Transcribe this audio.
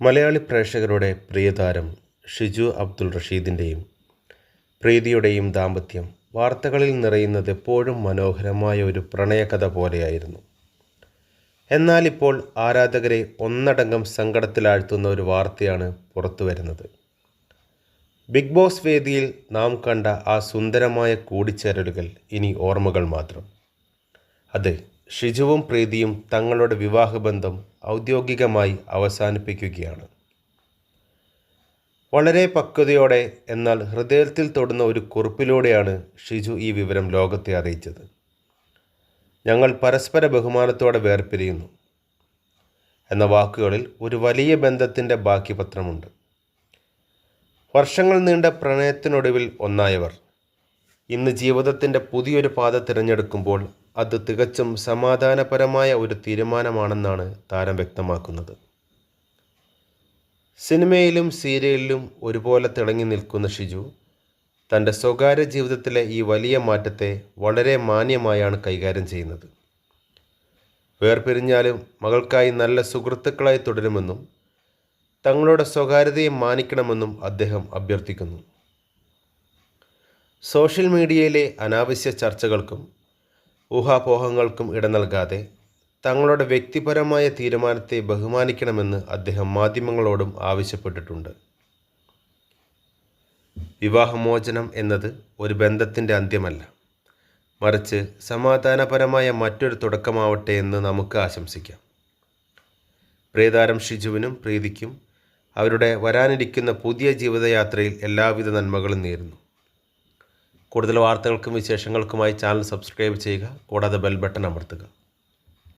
മലയാളി പ്രേക്ഷകരുടെ പ്രിയതാരം ഷിജു അബ്ദുൾ റഷീദിന്റെയും പ്രീതിയുടെയും ദാമ്പത്യം വാർത്തകളിൽ നിറയുന്നത് എപ്പോഴും മനോഹരമായ ഒരു പ്രണയകഥ പോലെയായിരുന്നു. എന്നാൽ ഇപ്പോൾ ആരാധകരെ ഒന്നടങ്കം സങ്കടത്തിലാഴ്ത്തുന്ന ഒരു വാർത്തയാണ് പുറത്തു വരുന്നത്. ബിഗ് ബോസ് വേദിയിൽ നാം കണ്ട ആ സുന്ദരമായ കൂടിച്ചേരലുകൾ ഇനി ഓർമ്മകൾ മാത്രം. അതെ ഷിജുവും പ്രീതിയും തങ്ങളുടെ വിവാഹബന്ധം ഔദ്യോഗികമായി അവസാനിപ്പിക്കുകയാണ്. വളരെ പക്വതയോടെ എന്നാൽ ഹൃദയത്തിൽ തൊടുന്ന ഒരു കുറിപ്പിലൂടെയാണ് ഷിജു ഈ വിവരം ലോകത്തെ അറിയിച്ചത്. ഞങ്ങൾ പരസ്പര ബഹുമാനത്തോടെ വേർപിരിയുന്നു എന്ന വാക്കുകളിൽ ഒരു വലിയ ബന്ധത്തിന്റെ ബാക്കി പത്രമുണ്ട് വർഷങ്ങൾ നീണ്ട പ്രണയത്തിനൊടുവിൽ ഒന്നായവർ ഇന്ന് ജീവിതത്തിന്റെ പുതിയൊരു പാത തിരഞ്ഞെടുക്കുമ്പോൾ അത് തികച്ചും സമാധാനപരമായ ഒരു തീരുമാനമാണെന്നാണ് താരം വ്യക്തമാക്കുന്നത്. സിനിമയിലും സീരിയലിലും ഒരുപോലെ തിളങ്ങി നിൽക്കുന്ന ഷിജു തന്റെ സ്വകാര്യ ജീവിതത്തിലെ ഈ വലിയ മാറ്റത്തെ വളരെ മാന്യമായാണ് കൈകാര്യം ചെയ്യുന്നത്. വേർപിരിഞ്ഞാലും മകൾക്കായി നല്ല സുഹൃത്തുക്കളായി തുടരുമെന്നും തങ്ങളുടെ സ്വകാര്യതയെ മാനിക്കണമെന്നും അദ്ദേഹം അഭ്യർത്ഥിക്കുന്നു. സോഷ്യൽ മീഡിയയിലെ അനാവശ്യ ചർച്ചകൾക്കും ഊഹാപോഹങ്ങൾക്കും ഇട നൽകാതെ തങ്ങളുടെ വ്യക്തിപരമായ തീരുമാനത്തെ ബഹുമാനിക്കണമെന്ന് അദ്ദേഹം മാധ്യമങ്ങളോടും ആവശ്യപ്പെട്ടിട്ടുണ്ട്. വിവാഹമോചനം എന്നത് ഒരു ബന്ധത്തിന്റെ അന്ത്യമല്ല. മറിച്ച് സമാധാനപരമായ മറ്റൊരു തുടക്കമാവട്ടെ എന്ന് നമുക്ക് ആശംസിക്കാം. പ്രിയതാരം ഷിജുവിനും പ്രീതിക്കും അവരുടെ വരാനിരിക്കുന്ന പുതിയ ജീവിതയാത്രയിൽ എല്ലാവിധ നന്മകളും നേരുന്നു. കൂടുതൽ വാർത്തകൾക്കും വിശേഷങ്ങൾക്കുമായി ചാനൽ സബ്സ്ക്രൈബ് ചെയ്യുക. കൂടാതെ ബെൽ ബട്ടൺ അമർത്തുക.